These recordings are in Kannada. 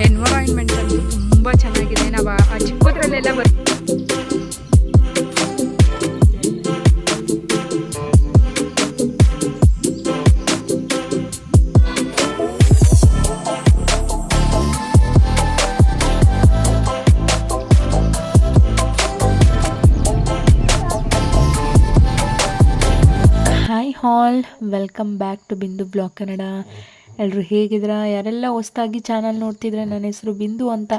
ಎನ್ವರಾನ್ಮೆಂಟ್ ಅಂತೂ ತುಂಬ ಚೆನ್ನಾಗಿದೆ ನಾವು ಆ- ಚಿಕ್ಕದ್ರಲ್ಲೆಲ್ಲ ಬರ್ welcome back to Bindu blog Kannada ಎಲ್ಲರೂ ಹೇಗಿದ್ದೀರಾ? ಯಾರೆಲ್ಲ ಹೊಸ್ದಾಗಿ ಚಾನಲ್ ನೋಡ್ತಿದ್ರೆ ನನ್ನ ಹೆಸರು ಬಿಂದು ಅಂತ.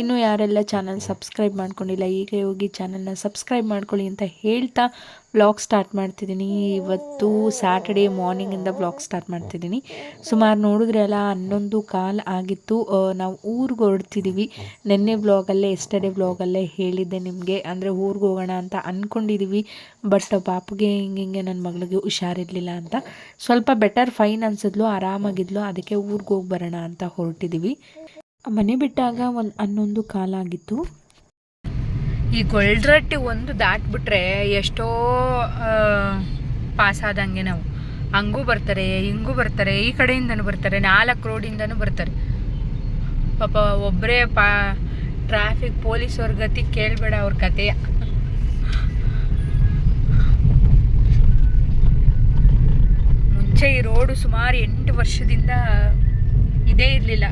ಇನ್ನೂ ಯಾರೆಲ್ಲ ಚಾನಲ್ ಸಬ್ಸ್ಕ್ರೈಬ್ ಮಾಡ್ಕೊಂಡಿಲ್ಲ ಈಗ ಹೋಗಿ ಚಾನಲ್ನ ಸಬ್ಸ್ಕ್ರೈಬ್ ಮಾಡ್ಕೊಳ್ಳಿ ಅಂತ ಹೇಳ್ತಾ ವ್ಲಾಗ್ ಸ್ಟಾರ್ಟ್ ಮಾಡ್ತಿದ್ದೀನಿ. ಇವತ್ತು ಸ್ಯಾಟರ್ಡೇ ಮಾರ್ನಿಂಗಿಂದ ಬ್ಲಾಗ್ ಸ್ಟಾರ್ಟ್ ಮಾಡ್ತಿದ್ದೀನಿ. ಸುಮಾರು ನೋಡಿದ್ರೆ ಅಲ್ಲ ಹನ್ನೊಂದು ಕಾಲ್ ಆಗಿತ್ತು. ನಾವು ಊರಿಗೆ ಹೊರಡ್ತಿದ್ದೀವಿ ನಿನ್ನೆ ಬ್ಲಾಗಲ್ಲೇ ಎಸ್ಟರ್ಡೇ ವ್ಲಾಗಲ್ಲೇ ಹೇಳಿದ್ದೆ ನಿಮಗೆ. ಅಂದರೆ ಊರಿಗೆ ಹೋಗೋಣ ಅಂತ ಅಂದ್ಕೊಂಡಿದ್ದೀವಿ ಬಟ್ ಪಾಪುಗೆ ಹಿಂಗೆ ಹಿಂಗೆ ನನ್ನ ಮಗಳಿಗೆ ಹುಷಾರಿರಲಿಲ್ಲ ಅಂತ. ಸ್ವಲ್ಪ ಬೆಟರ್ ಫೈನ್ ಅನ್ಸಿದ್ಲು, ಆರಾಮಾಗಿದ್ಲು. ಅದಕ್ಕೆ ಊರಿಗೆ ಹೋಗಿ ಬರೋಣ ಅಂತ ಹೊರಟಿದ್ದೀವಿ ಮನೆ ಬಿಟ್ಟಾಗ ಒಂದು ಹನ್ನೊಂದು ಕಾಲಾಗಿತ್ತು ಈ ಗೊಳ್ಳರಟ್ಟಿ ಒಂದು ದಾಟ್ಬಿಟ್ರೆ ಎಷ್ಟೋ ಪಾಸ್ ಆದಂಗೆ ನಾವು. ಹಂಗೂ ಬರ್ತಾರೆ, ಹಿಂಗೂ ಬರ್ತಾರೆ, ಈ ಕಡೆಯಿಂದನೂ ಬರ್ತಾರೆ, ನಾಲ್ಕು ರೋಡಿಂದನೂ ಬರ್ತಾರೆ. ಪಾಪ ಒಬ್ಬರೇ ಪಾ ಟ್ರಾಫಿಕ್ ಪೊಲೀಸವ್ರ ಗತಿ ಕೇಳಬೇಡ ಅವ್ರ ಕತೆಯ ಮುಂಚೆ ಈ ರೋಡು ಸುಮಾರು ಎಂಟು ವರ್ಷದಿಂದ ಇದೇ ಇರಲಿಲ್ಲ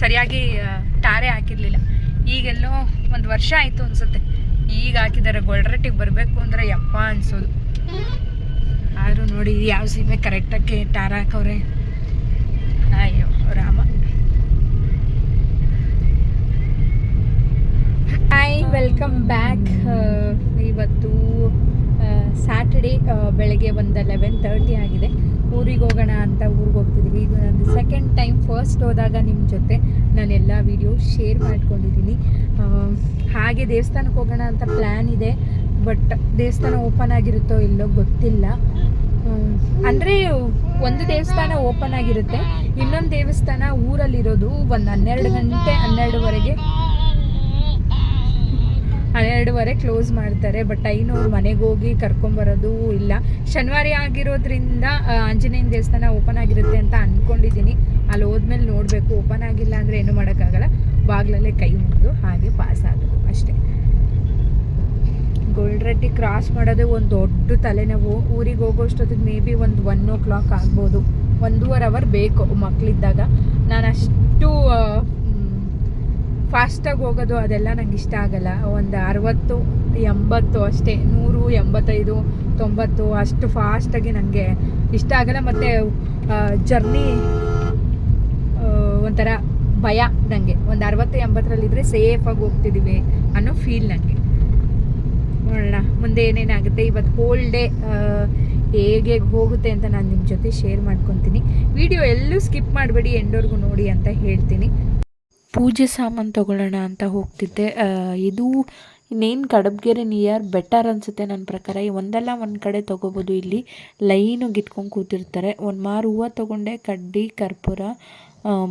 ಸರಿಯಾಗಿ ಟಾರೆ ಹಾಕಿರಲಿಲ್ಲ. ಈಗೆಲ್ಲೋ ಒಂದು ವರ್ಷ ಆಯಿತು ಅನ್ಸುತ್ತೆ. ಈಗ ಹಾಕಿದ್ದಾರೆ ಗೊಳ್ರಟ್ಟಿಗೆ ಬರಬೇಕು ಅಂದರೆ ಯಪ್ಪ ಅನ್ಸೋದು. ಆದರೂ ನೋಡಿ ಯಾವ ಸೀಮೆ ಕರೆಕ್ಟಾಗಿ ಟಾರ್ ಹಾಕವ್ರೆ? ಅಯ್ಯೋ, ರಾಮ. ಹಾಯ್ ವೆಲ್ಕಮ್ ಬ್ಯಾಕ್ ಇವತ್ತು ಸ್ಯಾಟರ್ಡೇ ಬೆಳಗ್ಗೆ ಒಂದು ಲೆವೆನ್ ತರ್ಟಿ ಆಗಿದೆ. ಹೋಗೋಣ ಅಂತ ಊರಿಗೆ ಹೋಗ್ತಿದ್ದೀವಿ ಇದು ನಂದು ಸೆಕೆಂಡ್ ಟೈಮ್ ಫಸ್ಟ್ ಹೋದಾಗ ನಿಮ್ಮ ಜೊತೆ ನಾನು ಎಲ್ಲ ವಿಡಿಯೋ ಶೇರ್ ಮಾಡ್ಕೊಂಡಿದ್ದೀನಿ. ಹಾಗೆ ದೇವಸ್ಥಾನಕ್ಕೆ ಹೋಗೋಣ ಅಂತ ಪ್ಲ್ಯಾನ್ ಇದೆ ಬಟ್ ದೇವಸ್ಥಾನ ಓಪನ್ ಆಗಿರುತ್ತೋ ಇಲ್ಲೋ ಗೊತ್ತಿಲ್ಲ. ಅಂದರೆ ಒಂದು ದೇವಸ್ಥಾನ ಓಪನ್ ಆಗಿರುತ್ತೆ, ಇನ್ನೊಂದು ದೇವಸ್ಥಾನ ಊರಲ್ಲಿರೋದು ಒಂದು ಹನ್ನೆರಡು ಗಂಟೆ, ಹನ್ನೆರಡುವರೆಗೆ ಹನ್ನೆರಡುವರೆ ಕ್ಲೋಸ್ ಮಾಡ್ತಾರೆ ಬಟ್ ಐನು ಮನೆಗೆ ಹೋಗಿ ಕರ್ಕೊಂಬರೋದು ಇಲ್ಲ. ಶನಿವಾರ ಆಗಿರೋದ್ರಿಂದ ಆಂಜನೇಯನ ದೇವಸ್ಥಾನ ಓಪನ್ ಆಗಿರುತ್ತೆ ಅಂತ ಅಂದ್ಕೊಂಡಿದ್ದೀನಿ ಅಲ್ಲಿ ಹೋದ್ಮೇಲೆ ನೋಡಬೇಕು ಓಪನ್ ಆಗಿಲ್ಲ ಅಂದರೆ ಏನು ಮಾಡೋಕ್ಕಾಗಲ್ಲ. ಬಾಗಿಲಲ್ಲೇ ಕೈ ಮುಗಿದು ಹಾಗೆ ಪಾಸ್ ಆಗೋದು ಅಷ್ಟೇ. ಗೋಲ್ಡ್ರಟ್ಟಿ ಕ್ರಾಸ್ ಮಾಡೋದೇ ಒಂದು ದೊಡ್ಡ ತಲೆನೋವು. ಊರಿಗೆ ಹೋಗೋಷ್ಟೊತ್ತಿಗೆ ಮೇ ಬಿ ಒಂದು ಒನ್ ಓ ಕ್ಲಾಕ್ ಆಗ್ಬೋದು. ಒಂದೂವರೆ ಅವರ್ ಬೇಕು ಮಕ್ಕಳಿದ್ದಾಗ ನಾನು ಅಷ್ಟು ಫಾಸ್ಟಾಗಿ ಹೋಗೋದು ಅದೆಲ್ಲ ನಂಗೆ ಇಷ್ಟ ಆಗಲ್ಲ. ಒಂದು ಅರವತ್ತು, ಎಂಬತ್ತು ಅಷ್ಟೇ, ನೂರು, ಎಂಬತ್ತೈದು, ತೊಂಬತ್ತು ಅಷ್ಟು ಫಾಸ್ಟಾಗಿ ನನಗೆ ಇಷ್ಟ ಆಗಲ್ಲ. ಮತ್ತು ಜರ್ನಿ ಒಂಥರ ಭಯ ನನಗೆ ಒಂದು ಅರವತ್ತು ಎಂಬತ್ತರಲ್ಲಿದ್ದರೆ ಸೇಫಾಗಿ ಹೋಗ್ತಿದ್ದೀವಿ ಅನ್ನೋ ಫೀಲ್ ನನಗೆ ನೋಡೋಣ, ಮುಂದೆ ಏನೇನಾಗುತ್ತೆ. ಇವತ್ತು ಹೋಲ್ ಡೇ ಹೇಗೆ ಹೋಗುತ್ತೆ ಅಂತ ನಾನು ನಿಮ್ಮ ಜೊತೆ ಶೇರ್ ಮಾಡ್ಕೊತೀನಿ. ವಿಡಿಯೋ ಎಲ್ಲೂ ಸ್ಕಿಪ್ ಮಾಡಬೇಡಿ, ಎಂಡೋರ್ಗು ನೋಡಿ ಅಂತ ಹೇಳ್ತೀನಿ. ಪೂಜೆ ಸಾಮಾನು ತೊಗೊಳ್ಳೋಣ ಅಂತ ಹೋಗ್ತಿದ್ದೆ. ಇದು ಇನ್ನೇನು ಕಡಬ್ಗೆರೆ ನಿಯರ್ ಬೆಟರ್ ಅನಿಸುತ್ತೆ ನನ್ನ ಪ್ರಕಾರ. ಈ ಒಂದಲ್ಲ ಒಂದು ಕಡೆ ತೊಗೋಬೋದು ಇಲ್ಲಿ. ಲೈನು ಇಟ್ಕೊಂಡು ಕೂತಿರ್ತಾರೆ. ಒಂದು ಮಾರು ಹೂವು ತೊಗೊಂಡೆ, ಕಡ್ಡಿ, ಕರ್ಪೂರ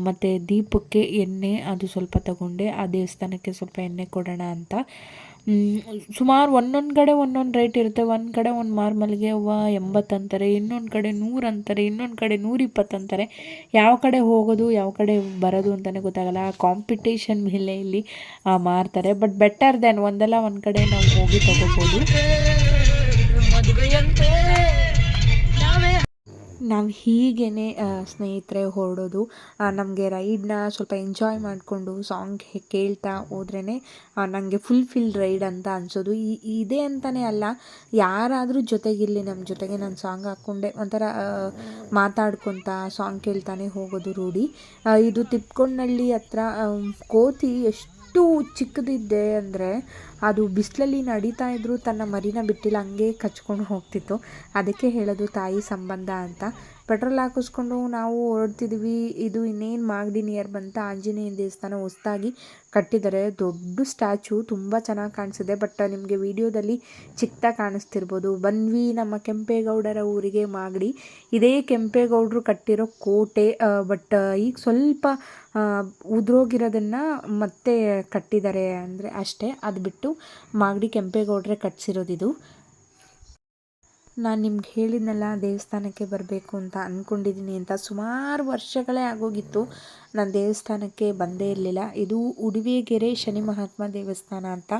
ಮತ್ತು ದೀಪಕ್ಕೆ ಎಣ್ಣೆ ಅದು ಸ್ವಲ್ಪ ತಗೊಂಡೆ. ಆ ದೇವಸ್ಥಾನಕ್ಕೆ ಸ್ವಲ್ಪ ಎಣ್ಣೆ ಕೊಡೋಣ ಅಂತ. ಸುಮಾರು ಒಂದೊಂದು ಕಡೆ ಒಂದೊಂದು ರೇಟ್ ಇರುತ್ತೆ. ಒಂದು ಕಡೆ ಒಂದು ಮಾರು ಮಲ್ಲಿಗೆ ಹೂವು ಎಂಬತ್ತು ಅಂತಾರೆ ಇನ್ನೊಂದು ಕಡೆ ನೂರು ಅಂತಾರೆ ಇನ್ನೊಂದು ಕಡೆ ನೂರಿಪ್ಪತ್ತು ಅಂತಾರೆ. ಯಾವ ಕಡೆ ಹೋಗೋದು ಯಾವ ಕಡೆ ಬರೋದು ಅಂತಲೇ ಗೊತ್ತಾಗಲ್ಲ. ಕಾಂಪಿಟೇಷನ್ ಮೇಲೆ ಇಲ್ಲಿ ಆ, ಮಾರ್ತಾರೆ. ಬಟ್ ಬೆಟರ್ ದೆನ್ ಒಂದಲ್ಲ ಒಂದು ಕಡೆ ನಾವು ಹೋಗಿ ತಗೋಬೋದು. ನಾವು ಹೀಗೇ ಸ್ನೇಹಿತರೆ ಹೊರಡೋದು ನಮಗೆ ರೈಡ್ನ ಸ್ವಲ್ಪ ಎಂಜಾಯ್ ಮಾಡಿಕೊಂಡು ಸಾಂಗ್ ಕೇಳ್ತಾ ಹೋದ್ರೇ ನನಗೆ ಫುಲ್ಫಿಲ್ ರೈಡ್ ಅಂತ ಅನಿಸೋದು. ಈ, ಇದೇ ಅಂತಲೇ ಅಲ್ಲ, ಯಾರಾದರೂ ಜೊತೆಗಿರಲಿ ನಮ್ಮ ಜೊತೆಗೆ ನಾನು ಸಾಂಗ್ ಹಾಕ್ಕೊಂಡೆ ಒಂಥರ ಮಾತಾಡ್ಕೊತಾ ಮಾತಾಡ್ಕೊತ ಸಾಂಗ್ ಕೇಳ್ತಾನೆ ಹೋಗೋದು ರೂಢಿ. ಇದು ತಿಪ್ಕೊಂಡಳ್ಳಿ ಹತ್ರ ಕೋತಿ ಎಷ್ಟು ಚಿಕ್ಕದಿದ್ದೆ ಅಂದರೆ ಅದು ಬಿಸಿಲಲ್ಲಿ ನಡೀತಾ ಇದ್ದರೂ ತನ್ನ ಮರಿನ ಬಿಟ್ಟಿಲ್ಲ, ಹಂಗೆ ಕಚ್ಕೊಂಡು ಹೋಗ್ತಿತ್ತು. ಅದಕ್ಕೆ ಹೇಳೋದು ತಾಯಿ ಸಂಬಂಧ ಅಂತ. ಪೆಟ್ರೋಲ್ ಹಾಕಿಸ್ಕೊಂಡು ನಾವು ಹೊರಡ್ತಿದ್ವಿ. ಇದು ಇನ್ನೇನು ಮಾಗಡಿ ನಿಯರ್ ಬಂತ ಆಂಜನೇಯ ದೇವಸ್ಥಾನ ಹೊಸ್ದಾಗಿ ಕಟ್ಟಿದ್ದಾರೆ. ದೊಡ್ಡ ಸ್ಟ್ಯಾಚು, ತುಂಬ ಚೆನ್ನಾಗಿ ಕಾಣಿಸಿದೆ. ಬಟ್ ನಿಮಗೆ ವಿಡಿಯೋದಲ್ಲಿ ಚಿಕ್ಕದಾಗಿ ಕಾಣಿಸ್ತಿರ್ಬೋದು. ಬನ್ವಿ ನಮ್ಮ ಕೆಂಪೇಗೌಡರ ಊರಿಗೆ ಮಾಗಡಿ. ಇದೇ ಕೆಂಪೇಗೌಡರು ಕಟ್ಟಿರೋ ಕೋಟೆ ಬಟ್ ಈಗ ಸ್ವಲ್ಪ ಉದುರೋಗಿರೋದನ್ನು ಮತ್ತೆ ಕಟ್ಟಿದ್ದಾರೆ ಅಂದರೆ ಅಷ್ಟೇ. ಅದು ಬಿಟ್ಟು ಮಾಗಡಿ ಕೆಂಪೇಗೌಡರೇ ಕಟ್ಸಿರೋದಿದು. ನಾನು ನಿಮ್ಗೆ ಹೇಳಿದ್ನಲ್ಲ ದೇವಸ್ಥಾನಕ್ಕೆ ಬರಬೇಕು ಅಂತ ಅಂದ್ಕೊಂಡಿದ್ದೀನಿ ಅಂತ ಸುಮಾರು ವರ್ಷಗಳೇ ಆಗೋಗಿತ್ತು. ನಾನು ದೇವಸ್ಥಾನಕ್ಕೆ ಬಂದೇ ಇರಲಿಲ್ಲ. ಇದು ಉಡುವೆಗೆರೆ ಶನಿ ಮಹಾತ್ಮ ದೇವಸ್ಥಾನ ಅಂತ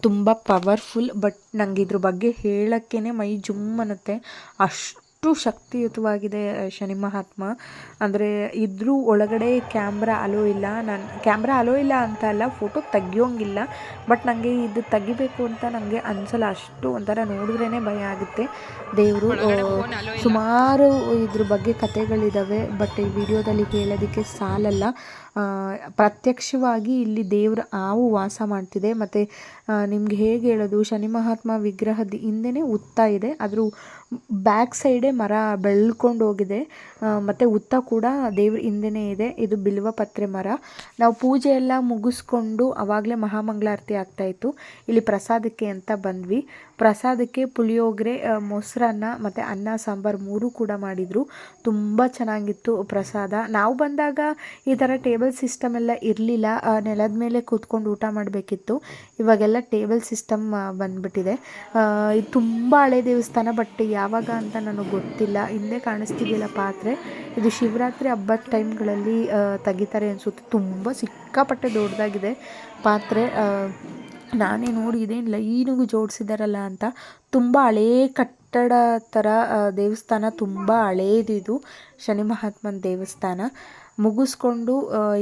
ತುಂಬ ಪವರ್ಫುಲ್ ಬಟ್ ನನಗೆ ಇದ್ರ ಬಗ್ಗೆ ಹೇಳೋಕ್ಕೇ ಮೈ ಜುಮ್ ಅನ್ನುತ್ತೆ. ಅಷ್ಟು ಶಕ್ತಿಯುತವಾಗಿದೆ ಶನಿ ಮಹಾತ್ಮ. ಅಂದರೆ ಇದ್ರೂ ಒಳಗಡೆ ಕ್ಯಾಮ್ರಾ ಅಲೋ ಇಲ್ಲ. ನಾನು ಕ್ಯಾಮ್ರಾ ಅಲೋ ಇಲ್ಲ ಅಂತ ಅಲ್ಲ ಫೋಟೋ ತೆಗಿಯೋಂಗಿಲ್ಲ. ಬಟ್ ನನಗೆ ಇದು ತೆಗಿಬೇಕು ಅಂತ ನನಗೆ ಅನ್ಸಲ್ಲ. ಅಷ್ಟು ಒಂಥರ ನೋಡಿದ್ರೇ ಭಯ ಆಗುತ್ತೆ. ದೇವರು ಸುಮಾರು ಇದ್ರ ಬಗ್ಗೆ ಕಥೆಗಳಿದ್ದಾವೆ ಬಟ್ ಈ ವಿಡಿಯೋದಲ್ಲಿ ಹೇಳೋದಕ್ಕೆ ಸಾಲಲ್ಲ. ಪ್ರತ್ಯಕ್ಷವಾಗಿ ಇಲ್ಲಿ ದೇವರ ಹಾವು ವಾಸ ಮಾಡ್ತಿದೆ. ಮತ್ತು ನಿಮ್ಗೆ ಹೇಗೆ ಹೇಳೋದು? ಶನಿ ಮಹಾತ್ಮ ವಿಗ್ರಹದ ಹಿಂದೆನೇ ಉತ್ತ ಇದೆ. ಅದ್ರ ಬ್ಯಾಕ್ ಸೈಡೇ ಮರ ಬೆಳ್ಕೊಂಡು ಹೋಗಿದೆ. ಮತ್ತು ಉತ್ತ ಕೂಡ ದೇವ್ರ ಹಿಂದೆನೇ ಇದೆ. ಇದು ಬಿಲ್ವ ಪತ್ರೆ ಮರ. ನಾವು ಪೂಜೆ ಎಲ್ಲ ಮುಗಿಸ್ಕೊಂಡು ಆವಾಗಲೇ ಮಹಾಮಂಗಳಾರತಿ ಆಗ್ತಾಯಿತ್ತು ಇಲ್ಲಿ ಪ್ರಸಾದಕ್ಕೆ ಅಂತ ಬಂದ್ವಿ. ಪ್ರಸಾದಕ್ಕೆ ಪುಳಿಯೋಗರೆ ಮೊಸರನ್ನ ಮತ್ತು ಅನ್ನ, ಸಾಂಬಾರು ಮೂರು ಕೂಡ ಮಾಡಿದರು. ತುಂಬ ಚೆನ್ನಾಗಿತ್ತು ಪ್ರಸಾದ. ನಾವು ಬಂದಾಗ ಈ ಥರ ಟೇಬಲ್ ಸಿಸ್ಟಮ್ ಎಲ್ಲ ಇರಲಿಲ್ಲ ನೆಲದ ಮೇಲೆ ಕೂತ್ಕೊಂಡು ಊಟ ಮಾಡಬೇಕಿತ್ತು. ಇವಾಗೆಲ್ಲ ಟೇಬಲ್ ಸಿಸ್ಟಮ್ ಬಂದ್ಬಿಟ್ಟಿದೆ. ಇದು ತುಂಬ ಹಳೆ ದೇವಸ್ಥಾನ, ಬಟ್ ಯಾವಾಗ ಅಂತ ನನಗೆ ಗೊತ್ತಿಲ್ಲ. ಹಿಂದೆ ಕಾಣಿಸ್ತಿದ್ದಿಲ್ಲ ಪಾತ್ರೆ. ಇದು ಶಿವರಾತ್ರಿ ಹಬ್ಬದ ಟೈಮ್ಗಳಲ್ಲಿ ತೆಗಿತಾರೆ ಅನಿಸುತ್ತೆ. ತುಂಬ ಸಿಕ್ಕಾಪಟ್ಟೆ ದೊಡ್ಡದಾಗಿದೆ ಪಾತ್ರೆ. ನಾನೇ ನೋಡಿ ಇದೇನು ಲೈನಿಗೂ ಜೋಡಿಸಿದಾರಲ್ಲ ಅಂತ. ತುಂಬ ಹಳೇ ಕಟ್ಟಡ ಥರ ದೇವಸ್ಥಾನ, ತುಂಬ ಹಳೇದಿದು. ಶನಿ ಮಹಾತ್ಮನ ದೇವಸ್ಥಾನ. ಮುಗಿಸ್ಕೊಂಡು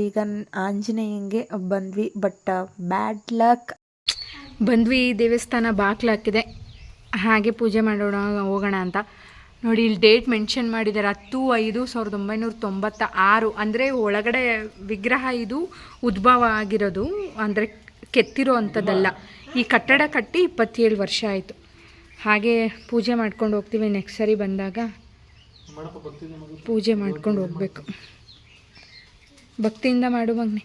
ಈಗ ಆಂಜನೇಯಂಗೆ ಬಂದ್ವಿ ಬಟ್ ಬ್ಯಾಡ್ ಲಕ್ ಬಂದ್ವಿ ದೇವಸ್ಥಾನ ಬಾಗ್ಲಾಕಿದೆ ಹಾಗೆ ಪೂಜೆ ಮಾಡೋಣ ಹೋಗೋಣ ಅಂತ. ನೋಡಿ ಇಲ್ಲಿ ಡೇಟ್ ಮೆನ್ಷನ್ ಮಾಡಿದ್ದಾರೆ ಹತ್ತು ಐದು ಸಾವಿರದ ಒಂಬೈನೂರ ತೊಂಬತ್ತ ಆರು ಅಂದರೆ ಒಳಗಡೆ ವಿಗ್ರಹ ಇದು ಉದ್ಭವ ಆಗಿರೋದು ಅಂದರೆ ಕೆತ್ತಿರೋ ಅಂಥದ್ದಲ್ಲ. ಈ ಕಟ್ಟಡ ಕಟ್ಟಿ ಇಪ್ಪತ್ತೇಳು ವರ್ಷ ಆಯಿತು. ಹಾಗೆ ಪೂಜೆ ಮಾಡ್ಕೊಂಡು ಹೋಗ್ತೀವಿ ನೆಕ್ಸ್ಟ್ ಸರಿ ಬಂದಾಗ. ಪೂಜೆ ಮಾಡ್ಕೊಂಡು ಹೋಗ್ಬೇಕು. ಭಕ್ತಿಯಿಂದ ಮಾಡು ಮಗ್ನಿ.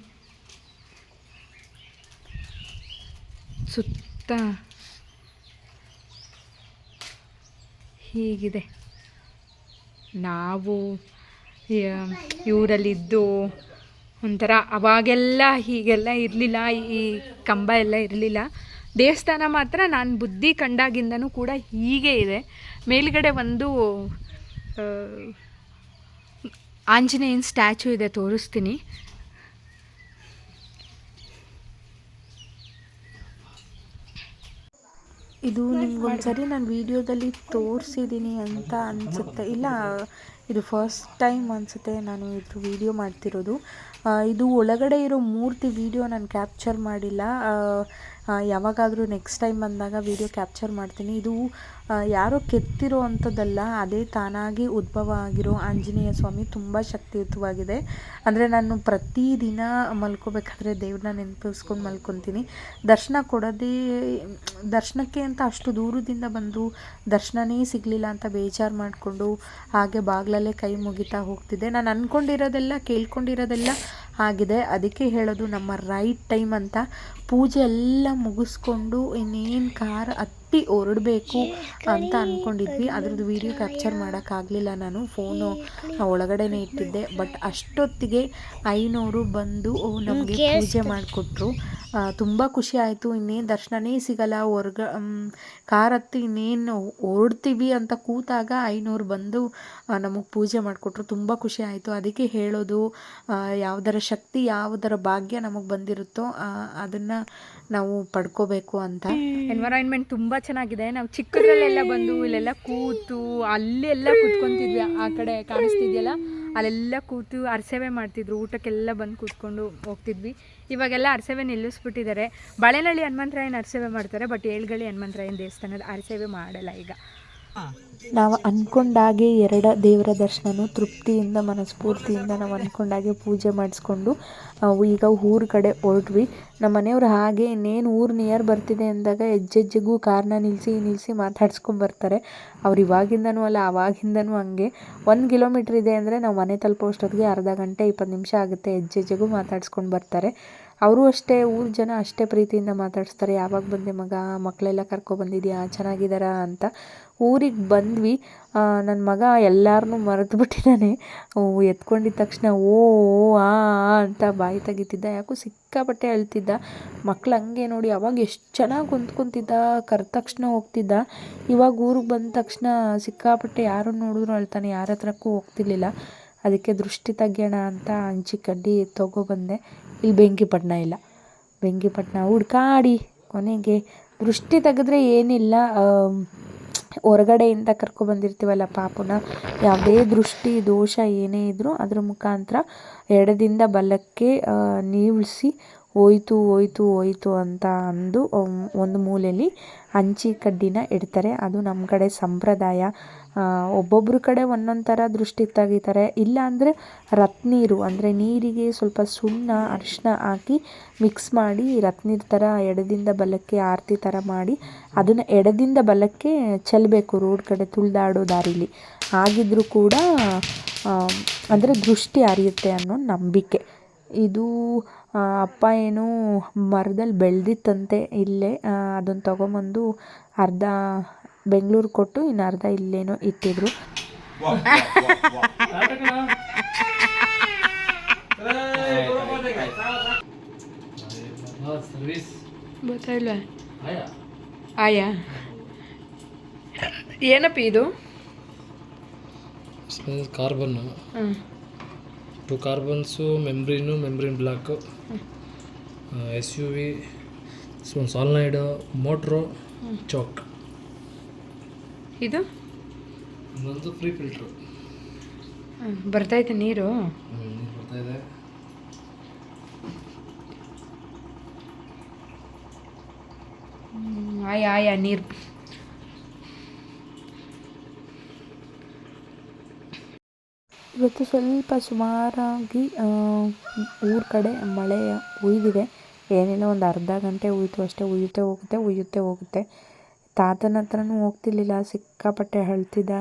ಸುತ್ತ ಹೀಗಿದೆ. ನಾವು ಇವರಲ್ಲಿದ್ದು ಒಂಥರ ಅವಾಗೆಲ್ಲ ಹೀಗೆಲ್ಲ ಇರಲಿಲ್ಲ, ಈ ಕಂಬ ಎಲ್ಲ ಇರಲಿಲ್ಲ. ದೇವಸ್ಥಾನ ಮಾತ್ರ ನಾನು ಬುದ್ಧಿ ಕಂಡಾಗಿಂದನೂ ಕೂಡ ಹೀಗೆ ಇದೆ. ಮೇಲುಗಡೆ ಒಂದು ಆಂಜನೇಯನ ಸ್ಟ್ಯಾಚು ಇದೆ, ತೋರಿಸ್ತೀನಿ. ಇದು ನಿಮ್ಗೊಂದ್ಸರಿ ನಾನು ವಿಡಿಯೋದಲ್ಲಿ ತೋರಿಸಿದ್ದೀನಿ ಅಂತ ಅನಿಸುತ್ತೆ. ಇಲ್ಲ, ಇದು ಫಸ್ಟ್ ಟೈಮ್ ಅನಿಸುತ್ತೆ ನಾನು ಇದು ವಿಡಿಯೋ ಮಾಡ್ತಿರೋದು. ಇದು ಒಳಗಡೆ ಇರೋ ಮೂರ್ತಿ ವಿಡಿಯೋ ನಾನು ಕ್ಯಾಪ್ಚರ್ ಮಾಡಿಲ್ಲ. ಯಾವಾಗಾದರೂ ನೆಕ್ಸ್ಟ್ ಟೈಮ್ ಬಂದಾಗ ವಿಡಿಯೋ ಕ್ಯಾಪ್ಚರ್ ಮಾಡ್ತೀನಿ. ಇದು ಯಾರೋ ಕೆತ್ತಿರೋ ಅಂಥದ್ದಲ್ಲ, ಅದೇ ತಾನಾಗಿ ಉದ್ಭವ ಆಗಿರೋ ಆಂಜನೇಯ ಸ್ವಾಮಿ ತುಂಬ ಶಕ್ತಿಯುತವಾಗಿದೆ. ಅಂದರೆ ನಾನು ಪ್ರತಿದಿನ ಮಲ್ಕೋಬೇಕಾದ್ರೆ ದೇವ್ರನ್ನ ನೆನಪಿಸ್ಕೊಂಡು ಮಲ್ಕೊತೀನಿ. ದರ್ಶನ ಕೊಡೋದೇ, ದರ್ಶನಕ್ಕೆ ಅಂತ ಅಷ್ಟು ದೂರದಿಂದ ಬಂದು ದರ್ಶನನೇ ಸಿಗಲಿಲ್ಲ ಅಂತ ಬೇಜಾರು ಮಾಡಿಕೊಂಡು ಹಾಗೆ ಬಾಗಿಲಲ್ಲೇ ಕೈ ಮುಗಿತಾ ಹೋಗ್ತಿದ್ದೆ. ನಾನು ಅಂದ್ಕೊಂಡಿರೋದೆಲ್ಲ ಕೇಳ್ಕೊಂಡಿರೋದೆಲ್ಲ ಆಗಿದೆ ಅದಕ್ಕೆ ಹೇಳೋದು ನಮ್ಮ ರೈಟ್ ಟೈಮ್ ಅಂತ. ಪೂಜೆ ಎಲ್ಲ ಮುಗಿಸ್ಕೊಂಡು ಇನ್ನೇನು ಕಾರ್ ಹತ್ತಿ ಹೊರಡಬೇಕು ಅಂತ ಅಂದ್ಕೊಂಡಿದ್ವಿ ಅದ್ರದ್ದು ವೀಡಿಯೋ ಕ್ಯಾಪ್ಚರ್ ಮಾಡೋಕ್ಕಾಗಲಿಲ್ಲ ನಾನು. ಫೋನು ಒಳಗಡೆನೇ ಇಟ್ಟಿದ್ದೆ. ಬಟ್ ಅಷ್ಟೊತ್ತಿಗೆ ಐನೂರು ಬಂದು ನಮಗೆ ಪೂಜೆ ಮಾಡಿಕೊಟ್ರು. ತುಂಬ ಖುಷಿ ಆಯಿತು. ಇನ್ನೇನು ದರ್ಶನನೇ ಸಿಗಲ್ಲ. ಹೊರ್ಗ ಕಾರ್ ಹತ್ತಿ ಇನ್ನೇನು ಹೊರಡ್ತೀವಿ ಅಂತ ಕೂತಾಗ ಐನೂರು ಬಂದು ನಮಗೆ ಪೂಜೆ ಮಾಡಿಕೊಟ್ರು. ತುಂಬ ಖುಷಿ ಆಯಿತು. ಅದಕ್ಕೆ ಹೇಳೋದು ಯಾವುದರ ಶಕ್ತಿ ಯಾವುದರ ಭಾಗ್ಯ ನಮಗೆ ಬಂದಿರುತ್ತೋ ಅದನ್ನು ನಾವು ಪಡ್ಕೋಬೇಕು ಅಂತ. ಎನ್ವೈರನ್ಮೆಂಟ್ ತುಂಬ ಚೆನ್ನಾಗಿದೆ. ನಾವು ಚಿಕ್ಕದ್ರಲ್ಲೆಲ್ಲ ಬಂದು ಇಲ್ಲೆಲ್ಲ ಕೂತು ಅಲ್ಲೆಲ್ಲ ಕೂತ್ಕೊಂತಿದ್ವಿ. ಆ ಕಡೆ ಕಾಣಿಸ್ತಿದ್ಯಲ್ಲ? ಅಲ್ಲೆಲ್ಲ ಕೂತು ಅರಸೇವೆ ಮಾಡ್ತಿದ್ರು. ಊಟಕ್ಕೆಲ್ಲ ಬಂದು ಕೂತ್ಕೊಂಡು ಹೋಗ್ತಿದ್ವಿ. ಇವಾಗೆಲ್ಲ ಅರಸೇವೆ ನಿಲ್ಲಿಸ್ಬಿಟ್ಟಿದ್ದಾರೆ. ಬಳೆನಳ್ಳಿ ಹನುಮಂತರಾಯನ ಅರಸೇವೆ ಮಾಡ್ತಾರೆ ಬಟ್ ಏಳ್ಗಳಿ ಹನುಮಂತರಾಯನ ದೇವಸ್ಥಾನದ ಅರಸೇವೆ ಮಾಡಲ್ಲ ಈಗ. ನಾವು ಅಂದ್ಕೊಂಡಾಗೆ ಎರಡ ದೇವರ ದರ್ಶನನೂ ತೃಪ್ತಿಯಿಂದ, ಮನಸ್ಫೂರ್ತಿಯಿಂದ ನಾವು ಅಂದ್ಕೊಂಡಾಗೆ ಪೂಜೆ ಮಾಡಿಸ್ಕೊಂಡು ನಾವು ಈಗ ಊರ ಕಡೆ ಹೊರಟ್ವಿ. ನಮ್ಮ ಮನೆಯವ್ರು ಹಾಗೆ, ಇನ್ನೇನು ಊರು ನಿಯರ್ ಬರ್ತಿದೆ ಅಂದಾಗ ಹೆಜ್ಜೆಜ್ಜೆಗೂ ಕಾರ್ನ ನಿಲ್ಲಿಸಿ ನಿಲ್ಲಿಸಿ ಮಾತಾಡ್ಸ್ಕೊಂಡು ಬರ್ತಾರೆ. ಅವ್ರು ಇವಾಗಿಂದನೂ ಅಲ್ಲ ಆವಾಗಿಂದನೂ ಹಂಗೆ. ಒಂದು ಕಿಲೋಮೀಟ್ರ್ ಇದೆ ಅಂದರೆ ನಾವು ಮನೆ ತಲುಪೋ ಅಷ್ಟೊತ್ತಿಗೆ ಅರ್ಧ ಗಂಟೆ ಇಪ್ಪತ್ತು ನಿಮಿಷ ಆಗುತ್ತೆ ಹೆಜ್ಜೆಜ್ಜೆಗೂ ಮಾತಾಡ್ಸ್ಕೊಂಡು ಬರ್ತಾರೆ. ಅವರು ಅಷ್ಟೇ, ಊರು ಜನ ಅಷ್ಟೇ ಪ್ರೀತಿಯಿಂದ ಮಾತಾಡಿಸ್ತಾರೆ. ಯಾವಾಗ ಬಂದೆ ಮಗ ಮಕ್ಕಳೆಲ್ಲ ಕರ್ಕೊಬಂದಿದ್ಯಾ ಚೆನ್ನಾಗಿದ್ದಾರಾ ಅಂತ. ಊರಿಗೆ ಬಂದ್ವಿ. ನನ್ನ ಮಗ ಎಲ್ಲರನ್ನೂ ಮರೆತು ಬಿಟ್ಟಿದ್ದಾನೆ ಎತ್ಕೊಂಡಿದ್ದ ತಕ್ಷಣ ಓ ಆ ಅಂತ ಬಾಯಿ ತೆಗಿತಿದ್ದ. ಯಾಕೋ ಸಿಕ್ಕಾಪಟ್ಟೆ ಅಳ್ತಿದ್ದ. ಮಕ್ಳು ಹಂಗೆ ನೋಡಿ ಅವಾಗ ಎಷ್ಟು ಚೆನ್ನಾಗಿ ಹೊಂದ್ಕೊತಿದ್ದ ಕರೆದ ತಕ್ಷಣ ಹೋಗ್ತಿದ್ದ. ಇವಾಗ ಊರಿಗೆ ಬಂದ ತಕ್ಷಣ ಸಿಕ್ಕಾಪಟ್ಟೆ ಯಾರು ನೋಡಿದ್ರು ಅಳ್ತಾನೆ. ಯಾರ ಹತ್ರಕ್ಕೂ ಹೋಗ್ತಿರ್ಲಿಲ್ಲ. ಅದಕ್ಕೆ ದೃಷ್ಟಿ ತೆಗಿಯೋಣ ಅಂತ ಹಂಚಿ ಕಡ್ಡಿ ತೊಗೊಬಂದೆ ಇಲ್ಲಿ ಬೆಂಕಿಪಟ್ಟಣ ಇಲ್ಲ. ಬೆಂಕಿಪಟ್ಟಣ ಹುಡ್ಕಾಡಿ ಕೊನೆಗೆ ದೃಷ್ಟಿ ತೆಗೆದ್ರೆ ಏನಿಲ್ಲ. ಹೊರಗಡೆಯಿಂದ ಕರ್ಕೊಬಂದಿರ್ತೀವಲ್ಲ ಪಾಪುನ, ಯಾವುದೇ ದೃಷ್ಟಿ, ದೋಷ ಏನೇ ಇದ್ದರೂ ಅದ್ರ ಮುಖಾಂತರ ಎಡದಿಂದ ಬಲಕ್ಕೆ ನೀವಿಸಿ ಹೋಯ್ತು ಹೋಯ್ತು ಹೋಯ್ತು ಅಂತ ಅಂದು ಒಂದು ಮೂಲೆಯಲ್ಲಿ ಹಂಚಿ ಕಡ್ಡಿನ ಇಡ್ತಾರೆ. ಅದು ನಮ್ಮ ಕಡೆ ಸಂಪ್ರದಾಯ. ಒಬ್ಬೊಬ್ಬರ ಕಡೆ ಒಂದೊಂದು ಥರ ದೃಷ್ಟಿ ತೆಗಿತಾರೆ. ಇಲ್ಲ ಅಂದರೆ ರತ್ನೀರು ಅಂದರೆ ನೀರಿಗೆ ಸ್ವಲ್ಪ ಸುಣ್ಣ ಅರಿಶಿನ ಹಾಕಿ ಮಿಕ್ಸ್ ಮಾಡಿ ರತ್ನೀರು ಥರ ಎಡದಿಂದ ಬಲಕ್ಕೆ ಆರತಿ ಥರ ಮಾಡಿ ಅದನ್ನು ಎಡದಿಂದ ಬಲಕ್ಕೆ ಚೆಲ್ಲಬೇಕು ರೋಡ್ ಕಡೆ ತುಳಿದಾಡೋ ದಾರಿಲಿ. ಆಗಿದ್ದರೂ ಕೂಡ ಅಂದರೆ ದೃಷ್ಟಿ ಅರಿಯುತ್ತೆ ಅನ್ನೋ ನಂಬಿಕೆ. ಇದು ಅಪ್ಪ ಏನು ಮರದಲ್ಲಿ ಬೆಳೆದಿತ್ತಂತೆ ಇಲ್ಲೇ ಅದನ್ನು ತೊಗೊಂಬಂದು ಅರ್ಧ ಬೆಂಗಳೂರು ಕೊಟ್ಟು ಇನ್ನು ಅರ್ಧ ಇಲ್ಲೇನೋ ಇಟ್ಟಿದ್ರು. ಗೊತ್ತಾಯಿಲ್ಲ ಆಯಾ? ಏನಪ್ಪ ಇದು? ಕಾರ್ಬನ್ನು. ಟು ಕಾರ್ಬನ್ಸು ಮೆಮ್ರಿನು ಮೆಮ್ರಿನ್ block S U V solenoid motor choke. ಇದು? ಇನ್ನೊಂದು ಫ್ರೀ ಫಿಲ್ಟ್ರು ಬರ್ತಾ ಬರ್ತೈತೆ ನೀರು? ನೀರು ಬರ್ತಾ ಇದೆ ಆಯ ಆಯಾ ಆಯಾ ನೀರು. ಇವತ್ತು ಸ್ವಲ್ಪ ಸುಮಾರಾಗಿ ಊರ ಕಡೆ ಮಳೆ ಉಯ್ದಿದೆ ಏನೇನೋ ಒಂದು ಅರ್ಧ ಗಂಟೆ ಉಯ್ತು ಅಷ್ಟೇ ಉಯ್ಯುತ್ತೆ ಹೋಗುತ್ತೆ ಉಯ್ಯುತ್ತೆ ಹೋಗುತ್ತೆ. ತಾತನ ಹತ್ರನೂ ಹೋಗ್ತಿರ್ಲಿಲ್ಲ, ಸಿಕ್ಕಾಪಟ್ಟೆ ಅಳ್ತಿದ್ದ.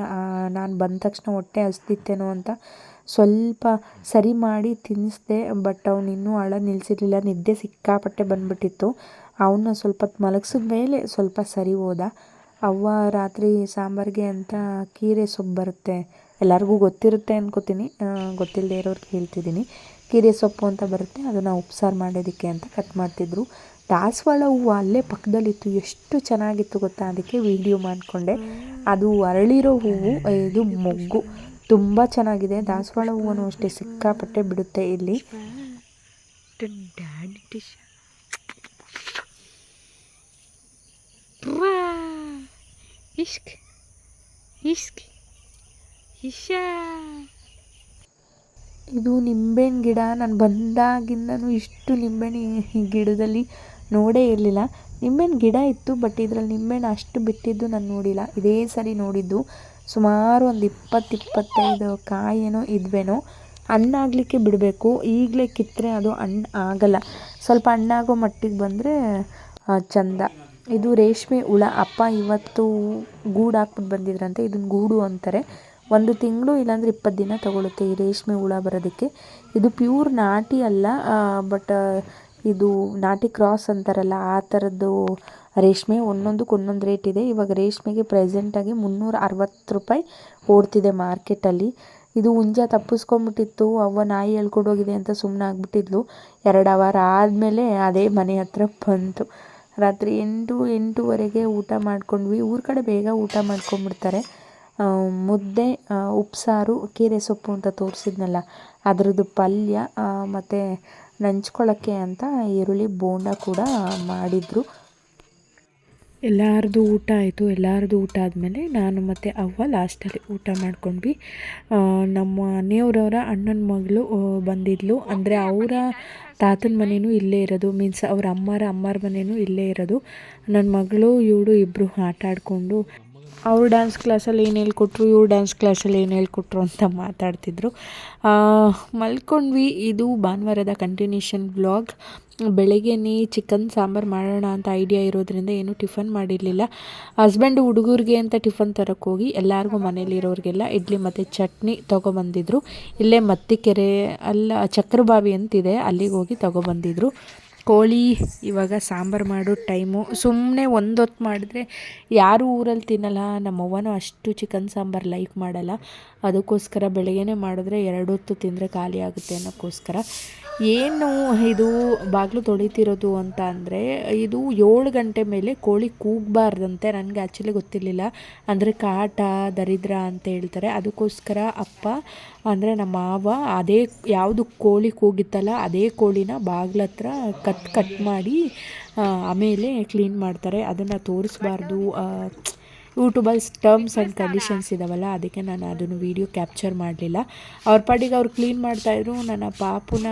ನಾನು ಬಂದ ತಕ್ಷಣ ಹೊಟ್ಟೆ ಹಸ್ದಿತ್ತೇನೋ ಅಂತ ಸ್ವಲ್ಪ ಸರಿ ಮಾಡಿ ತಿನ್ನಿಸ್ದೆ ಬಟ್ ಅವ್ನು ಇನ್ನೂ ಅಳ ನಿಲ್ಲಿಸಿರ್ಲಿಲ್ಲ ನಿದ್ದೆ ಸಿಕ್ಕಾಪಟ್ಟೆ ಬಂದ್ಬಿಟ್ಟಿತ್ತು. ಅವನ್ನ ಸ್ವಲ್ಪ ಮಲಗಿಸಿದ ಮೇಲೆ ಸ್ವಲ್ಪ ಸರಿ ಹೋದ. ಅವ್ವ ರಾತ್ರಿ ಸಾಂಬಾರಿಗೆ ಅಂತ ಕೀರೆ ಸೊಪ್ಪು ಬರುತ್ತೆ, ಎಲ್ಲರಿಗೂ ಗೊತ್ತಿರುತ್ತೆ ಅನ್ಕೋತೀನಿ. ಗೊತ್ತಿಲ್ಲದೆ ಇರೋರ್ಗೆ ಹೇಳ್ತಿದ್ದೀನಿ. ಕೀರೆ ಸೊಪ್ಪು ಅಂತ ಬರುತ್ತೆ, ಅದನ್ನು ಉಪ್ಸಾರು ಮಾಡೋದಕ್ಕೆ ಅಂತ ಕಟ್ ಮಾಡ್ತಿದ್ರು. ದಾಸವಾಳ ಹೂವು ಅಲ್ಲೇ ಪಕ್ಕದಲ್ಲಿತ್ತು. ಎಷ್ಟು ಚೆನ್ನಾಗಿತ್ತು ಗೊತ್ತಾ? ಅದಕ್ಕೆ ವೀಡಿಯೋ ಮಾಡಿಕೊಂಡೆ. ಅದು ಅರಳಿರೋ ಹೂವು ಇದು ಮೊಗ್ಗು. ತುಂಬ ಚೆನ್ನಾಗಿದೆ. ದಾಸವಾಳ ಹೂವನ್ನು ಅಷ್ಟೇ ಸಿಕ್ಕಾಪಟ್ಟೆ ಬಿಡುತ್ತೆ ಇಲ್ಲಿ. ಇಷ್ಕ್ ಇಷ್ಕ್ ಇಶಾ ಇದು ನಿಂಬೆಹಣ್ಣು ಗಿಡ. ನಾನು ಬಂದಾಗಿಂದನೂ ಇಷ್ಟು ನಿಂಬೆಹಣ್ಣು ಈ ಗಿಡದಲ್ಲಿ ನೋಡೇ ಇರಲಿಲ್ಲ. ನಿಂಬೆಹಣ್ಣು ಗಿಡ ಇತ್ತು ಬಟ್ ಇದರಲ್ಲಿ ನಿಂಬೆಹಣ್ಣು ಅಷ್ಟು ಬಿಟ್ಟಿದ್ದು ನಾನು ನೋಡಿಲ್ಲ. ಇದೇ ಸರಿ ನೋಡಿದ್ದು. ಸುಮಾರು ಒಂದು ಇಪ್ಪತ್ತು, ಇಪ್ಪತ್ತೈದು ಕಾಯೇನೋ ಇದ್ವೇನೋ ಹಣ್ಣಾಗಲಿಕ್ಕೆ ಬಿಡಬೇಕು. ಈಗಲೇ ಕಿತ್ತರೆ ಅದು ಹಣ್ಣು ಆಗಲ್ಲ. ಸ್ವಲ್ಪ ಹಣ್ಣಾಗೋ ಮಟ್ಟಿಗೆ ಬಂದರೆ ಚಂದ. ಇದು ರೇಷ್ಮೆ ಹುಳ. ಅಪ್ಪ ಇವತ್ತು ಗೂಡು ಹಾಕ್ಬಿಟ್ಟು ಬಂದಿದ್ರಂತೆ. ಇದನ್ನು ಗೂಡು ಅಂತಾರೆ. ಒಂದು ತಿಂಗಳು ಇಲ್ಲಾಂದರೆ ಇಪ್ಪತ್ತು ದಿನ ತಗೊಳುತ್ತೆ ಈ ರೇಷ್ಮೆ ಹುಳ ಬರೋದಕ್ಕೆ. ಇದು ಪ್ಯೂರ್ ನಾಟಿ ಅಲ್ಲ ಬಟ್ ಇದು ನಾಟಿ ಕ್ರಾಸ್ ಅಂತಾರಲ್ಲ, ಆ ಥರದ್ದು ರೇಷ್ಮೆ ಒಂದೊಂದಕ್ಕೆ ಒಂದೊಂದು ರೇಟ್ ಇದೆ. ಇವಾಗ ರೇಷ್ಮೆಗೆ ಪ್ರೆಸೆಂಟಾಗಿ ಮುನ್ನೂರ ಅರವತ್ತು ರೂಪಾಯಿ ಓಡ್ತಿದೆ ಮಾರ್ಕೆಟಲ್ಲಿ ಇದು ಹುಂಜ ತಪ್ಪಿಸ್ಕೊಂಬಿಟ್ಟಿತ್ತು ಅವ್ವ ನಾಯಿ ಎಳ್ಕೊಂಡೋಗಿದೆ ಅಂತ ಸುಮ್ಮನೆ ಆಗ್ಬಿಟ್ಟಿದ್ಲು. ಎರಡು ಅವರ್ ಆದಮೇಲೆ ಅದೇ ಮನೆ ಹತ್ರ ಬಂತು. ರಾತ್ರಿ ಎಂಟು, ಎಂಟೂವರೆಗೆ ಊಟ ಮಾಡ್ಕೊಂಡ್ವಿ. ಊರ ಕಡೆ ಬೇಗ ಊಟ ಮಾಡ್ಕೊಂಬಿಡ್ತಾರೆ ಮುದ್ದೆ ಉಪ್ಸಾರು, ಕೀರೆ ಸೊಪ್ಪು ಅಂತ ತೋರಿಸಿದ್ನಲ್ಲ, ಅದರದ್ದು ಪಲ್ಯ ಮತ್ತು ನಂಚ್ಕೊಳ್ಳೋಕ್ಕೆ ಅಂತ ಈರುಳ್ಳಿ ಬೋಂಡ ಕೂಡ ಮಾಡಿದರು. ಎಲ್ಲರದು ಊಟ ಆಯಿತು. ಎಲ್ಲರದು ಊಟ ಆದಮೇಲೆ ನಾನು ಮತ್ತು ಅವ್ವ ಲಾಸ್ಟಲ್ಲಿ ಊಟ ಮಾಡ್ಕೊಂಡ್ವಿ. ನಮ್ಮ ಮನೆಯವರವರ ಅಣ್ಣನ ಮಗಳು ಬಂದಿದ್ಲು. ಅಂದರೆ ಅವರ ತಾತನ ಮನೆಯೂ ಇಲ್ಲೇ ಇರೋದು. ಮೀನ್ಸ್ ಅವ್ರ ಅಮ್ಮರ ಅಮ್ಮರ ಮನೆಯೂ ಇಲ್ಲೇ ಇರೋದು. ನನ್ನ ಮಗಳು, ಇವಳು ಇಬ್ಬರು ಆಟ ಆಡಿಕೊಂಡು ಅವ್ರು ಡ್ಯಾನ್ಸ್ ಕ್ಲಾಸಲ್ಲಿ ಏನು ಹೇಳ್ಕೊಟ್ರು, ಇವ್ರ ಡ್ಯಾನ್ಸ್ ಕ್ಲಾಸಲ್ಲಿ ಏನು ಹೇಳ್ಕೊಟ್ರು ಅಂತ ಮಾತಾಡ್ತಿದ್ರು. ಮಲ್ಕೊಂಡ್ವಿ. ಇದು ಭಾನುವಾರದ ಕಂಟಿನ್ಯೂಷನ್ ಬ್ಲಾಗ್ ಬೆಳಗ್ಗೆನೇ ಚಿಕನ್ ಸಾಂಬಾರು ಮಾಡೋಣ ಅಂತ ಐಡಿಯಾ ಇರೋದ್ರಿಂದ ಏನೂ ಟಿಫನ್ ಮಾಡಿರಲಿಲ್ಲ. ಹಸ್ಬೆಂಡ್ ಹುಡುಗರಿಗೆ ಅಂತ ಟಿಫನ್ ತರಕ್ಕೆ ಹೋಗಿ ಎಲ್ಲರಿಗೂ ಮನೇಲಿರೋರಿಗೆಲ್ಲ ಇಡ್ಲಿ ಮತ್ತು ಚಟ್ನಿ ತೊಗೊಬಂದಿದ್ರು. ಇಲ್ಲೇ ಮತ್ತಿಕೆರೆ, ಅಲ್ಲ, ಚಕ್ರಬಾವಿ ಅಂತಿದೆ. ಅಲ್ಲಿಗೆ ಹೋಗಿ ತೊಗೊಬಂದಿದ್ರು. ಕೋಳಿ, ಇವಾಗ ಸಾಂಬಾರು ಮಾಡೋ ಟೈಮು. ಸುಮ್ಮನೆ ಒಂದೊತ್ತು ಮಾಡಿದ್ರೆ ಯಾರೂ ಊರಲ್ಲಿ ತಿನ್ನಲ್ಲ, ನಮ್ಮವ್ವನೂ ಅಷ್ಟು ಚಿಕನ್ ಸಾಂಬಾರು ಲೈಕ್ ಮಾಡಲ್ಲ. ಅದಕ್ಕೋಸ್ಕರ ಬೆಳಗ್ಗೆನೇ ಮಾಡಿದ್ರೆ ಎರಡು ಹೊತ್ತು ತಿಂದರೆ ಖಾಲಿ ಆಗುತ್ತೆ ಅನ್ನೋಕ್ಕೋಸ್ಕರ. ಏನು ಇದು ಬಾಗಿಲು ತೊಳಿತಿರೋದು ಅಂತ ಅಂದರೆ ಇದು ಏಳು ಗಂಟೆ ಮೇಲೆ ಕೋಳಿ ಕೂಗಬಾರ್ದಂತೆ ನನಗೆ ಆ್ಯಕ್ಚುಲಿ ಗೊತ್ತಿರಲಿಲ್ಲ. ಅಂದರೆ ಕಾಟ, ದರಿದ್ರ ಅಂತ ಹೇಳ್ತಾರೆ. ಅದಕ್ಕೋಸ್ಕರ ಅಪ್ಪ, ಅಂದರೆ ನಮ್ಮ ಮಾವ ಅದೇ ಯಾವುದು ಕೋಳಿ ಕೂಗಿತ್ತಲ್ಲ ಅದೇ ಕೋಳಿನ ಬಾಗಿಲ ಹತ್ರ ಕಟ್ ಕಟ್ ಮಾಡಿ ಆಮೇಲೆ ಕ್ಲೀನ್ ಮಾಡ್ತಾರೆ. ಅದನ್ನು ತೋರಿಸ್ಬಾರ್ದು ಯೂಟ್ಯೂಬಲ್ಲಿ ಟರ್ಮ್ಸ್ ಆ್ಯಂಡ್ ಕಂಡೀಷನ್ಸ್ ಇದಾವಲ್ಲ ಅದಕ್ಕೆ ನಾನು ಅದನ್ನು ವೀಡಿಯೋ ಕ್ಯಾಪ್ಚರ್ ಮಾಡಲಿಲ್ಲ. ಅವ್ರ ಪಾಡಿಗೆ ಅವ್ರು ಕ್ಲೀನ್ ಮಾಡ್ತಾಯಿದ್ರು ನನ್ನ ಪಾಪುನ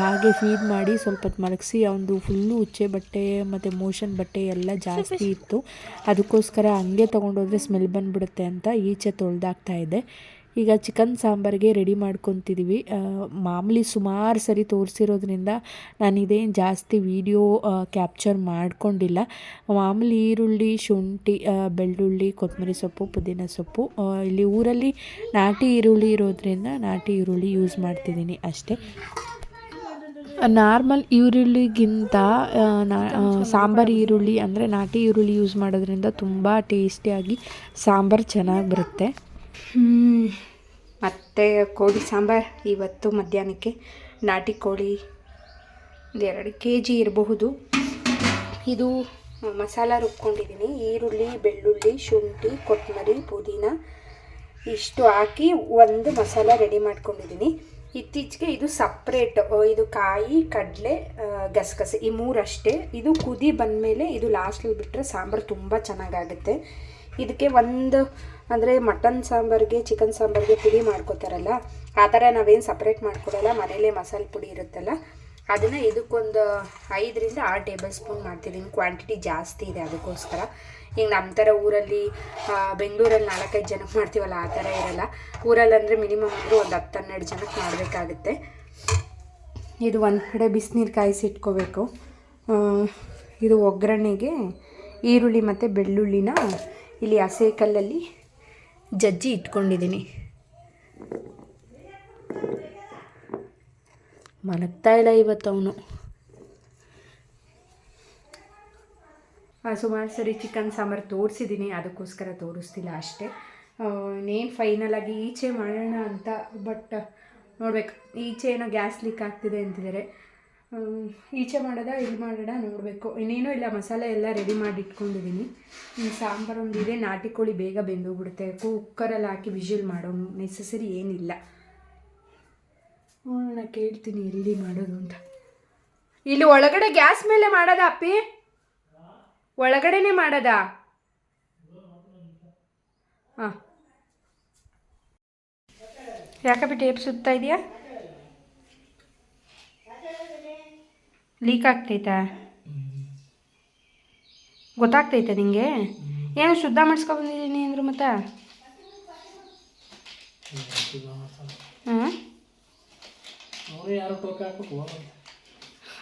ಹಾಗೆ ಫೀಡ್ ಮಾಡಿ ಸ್ವಲ್ಪ ಹೊತ್ತು ಮಲಗಿಸಿ ಅವನದು ಫುಲ್ಲು ಉಚ್ಚೆ ಬಟ್ಟೆ ಮತ್ತು ಮೋಷನ್ ಬಟ್ಟೆ ಎಲ್ಲ ಜಾಸ್ತಿ ಇತ್ತು. ಅದಕ್ಕೋಸ್ಕರ ಹಂಗೆ ತೊಗೊಂಡೋದ್ರೆ ಸ್ಮೆಲ್ ಬಂದುಬಿಡುತ್ತೆ ಅಂತ ಈಚೆ ತೊಳೆದಾಗ್ತಾಯಿದೆ ಇದ್ದೆ. ಈಗ ಚಿಕನ್ ಸಾಂಬಾರಿಗೆ ರೆಡಿ ಮಾಡ್ಕೊತಿದ್ದೀವಿ ಮಾಮೂಲಿ ಸುಮಾರು ಸರಿ ತೋರಿಸಿರೋದ್ರಿಂದ ನಾನು ಇದೇನು ಜಾಸ್ತಿ ವೀಡಿಯೋ ಕ್ಯಾಪ್ಚರ್ ಮಾಡಿಕೊಂಡಿಲ್ಲ. ಮಾಮೂಲಿ ಈರುಳ್ಳಿ, ಶುಂಠಿ ಬೆಳ್ಳುಳ್ಳಿ ಕೊತ್ತಂಬರಿ ಸೊಪ್ಪು, ಪುದೀನ ಸೊಪ್ಪು ಇಲ್ಲಿ ಊರಲ್ಲಿ ನಾಟಿ ಈರುಳ್ಳಿ ಇರೋದ್ರಿಂದ ನಾಟಿ ಈರುಳ್ಳಿ ಯೂಸ್ ಮಾಡ್ತಿದ್ದೀನಿ ಅಷ್ಟೇ. ನಾರ್ಮಲ್ ಈರುಳ್ಳಿಗಿಂತ ಸಾಂಬಾರು ಈರುಳ್ಳಿ ಅಂದರೆ ನಾಟಿ ಈರುಳ್ಳಿ ಯೂಸ್ ಮಾಡೋದ್ರಿಂದ ತುಂಬ ಟೇಸ್ಟಿಯಾಗಿ ಸಾಂಬಾರು ಚೆನ್ನಾಗಿ ಬರುತ್ತೆ. ಮತ್ತು ಕೋಳಿ ಸಾಂಬಾರು ಇವತ್ತು ಮಧ್ಯಾಹ್ನಕ್ಕೆ. ನಾಟಿ ಕೋಳಿ ಎರಡು ಕೆ ಜಿ ಇರಬಹುದು. ಇದು ಮಸಾಲ ರುಬ್ಕೊಂಡಿದ್ದೀನಿ. ಈರುಳ್ಳಿ, ಬೆಳ್ಳುಳ್ಳಿ, ಶುಂಠಿ, ಕೊತ್ತಂಬರಿ, ಪುದೀನ ಇಷ್ಟು ಹಾಕಿ ಒಂದು ಮಸಾಲ ರೆಡಿ ಮಾಡ್ಕೊಂಡಿದ್ದೀನಿ. ಇತ್ತೀಚೆಗೆ ಇದು ಸಪ್ರೇಟ್ ಇದು ಕಾಯಿ, ಕಡಲೆ ಗಸಗಸೆ ಈ ಮೂರಷ್ಟೇ. ಇದು ಕುದಿ ಬಂದಮೇಲೆ ಇದು ಲಾಸ್ಟಲ್ಲಿ ಬಿಟ್ಟರೆ ಸಾಂಬಾರು ತುಂಬ ಚೆನ್ನಾಗಾಗುತ್ತೆ. ಇದಕ್ಕೆ ಒಂದು ಅಂದರೆ ಮಟನ್ ಸಾಂಬಾರಿಗೆ ಚಿಕನ್ ಸಾಂಬಾರಿಗೆ ಪುಡಿ ಮಾಡ್ಕೋತಾರಲ್ಲ, ಆ ಥರ ನಾವೇನು ಸಪ್ರೇಟ್ ಮಾಡ್ಕೊಡಲ್ಲ, ಮನೇಲೇ ಮಸಾಲೆ ಪುಡಿ ಇರುತ್ತಲ್ಲ, ಅದನ್ನು ಇದಕ್ಕೊಂದು ಐದರಿಂದ ಆರು ಟೇಬಲ್ ಸ್ಪೂನ್ ಮಾಡ್ತಿದ್ದೀನಿ ಕ್ವಾಂಟಿಟಿ ಜಾಸ್ತಿ ಇದೆ ಅದಕ್ಕೋಸ್ಕರ. ಈಗ ನಮ್ಮ ಥರ ಊರಲ್ಲಿ ಬೆಂಗಳೂರಲ್ಲಿ ನಾಲ್ಕೈದು ಜನಕ್ಕೆ ಮಾಡ್ತೀವಲ್ಲ, ಆ ಥರ ಇರಲ್ಲ. ಊರಲ್ಲಿ ಅಂದರೆ ಮಿನಿಮಮ್ ಅಂದರೆ ಒಂದು ಹತ್ತು ಹನ್ನೆರಡು ಜನಕ್ಕೆ ಮಾಡಬೇಕಾಗುತ್ತೆ. ಇದು ಒಂದು ಕಡೆ ಬಿಸಿನೀರು ಕಾಯಿಸಿಟ್ಕೋಬೇಕು ಇದು ಒಗ್ಗರಣೆಗೆ ಈರುಳ್ಳಿ ಮತ್ತು ಬೆಳ್ಳುಳ್ಳಿನ ಇಲ್ಲಿ ಹಸೆ ಕಲ್ಲಲ್ಲಿ ಜಜ್ಜಿ ಇಟ್ಕೊಂಡಿದ್ದೀನಿ. ಮಲಗ್ತಾ ಇಲ್ಲ ಇವತ್ತು ಅವನು. ಸುಮಾರು ಸರಿ ಚಿಕನ್ ಸಾಂಬಾರು ತೋರಿಸಿದ್ದೀನಿ ಅದಕ್ಕೋಸ್ಕರ ತೋರಿಸ್ತಿಲ್ಲ ಅಷ್ಟೇ. ಇನ್ನೇನು ಫೈನಲಾಗಿ ಈಚೆ ಮಾಡೋಣ ಅಂತ ಬಟ್ ನೋಡ್ಬೇಕು. ಈಚೆ ಏನೋ ಗ್ಯಾಸ್ ಲೀಕ್ ಆಗ್ತಿದೆ ಅಂತಿದ್ದಾರೆ. ಈಚೆ ಮಾಡೋದ, ಇಲ್ಲಿ ಮಾಡೋಣ ನೋಡಬೇಕು. ಇನ್ನೇನೂ ಇಲ್ಲ, ಮಸಾಲೆ ಎಲ್ಲ ರೆಡಿ ಮಾಡಿ ಇಟ್ಕೊಂಡಿದ್ದೀನಿ ಸಾಂಬಾರು ಒಂದು ಇದೆ, ನಾಟಿ ಕೋಳಿ ಬೇಗ ಬೆಂದೋಗ್ಬಿಡುತ್ತೆ. ಕುಕ್ಕರಲ್ಲಿ ಹಾಕಿ ವಿಜಿಲ್ ಮಾಡೋ ನೆಸಸರಿ ಏನಿಲ್ಲ. ನಾನು ಕೇಳ್ತೀನಿ ಎಲ್ಲಿ ಮಾಡೋದು ಅಂತ. ಇಲ್ಲಿ ಒಳಗಡೆ ಗ್ಯಾಸ್ ಮೇಲೆ ಮಾಡೋದ ಅಪ್ಪಿ? ಒಳಗಡೆನೆ ಮಾಡೋದಾ? ಹಾಂ. ಯಾಕಪ್ಪಿ ಟೇಪ್ ಸುತ್ತಾ ಇದೆಯಾ? ಲೀಕ್ ಆಗ್ತೈತಾ. ಗೊತ್ತಾಗ್ತೈತೆ ನಿಂಗೆ? ಏನು ಶುದ್ಧ ಮಾಡಿಸ್ಕೊಬಂದಿದ್ದೀನಿ ಅಂದ್ರು ಮತ್ತೆ? ಹಾಂ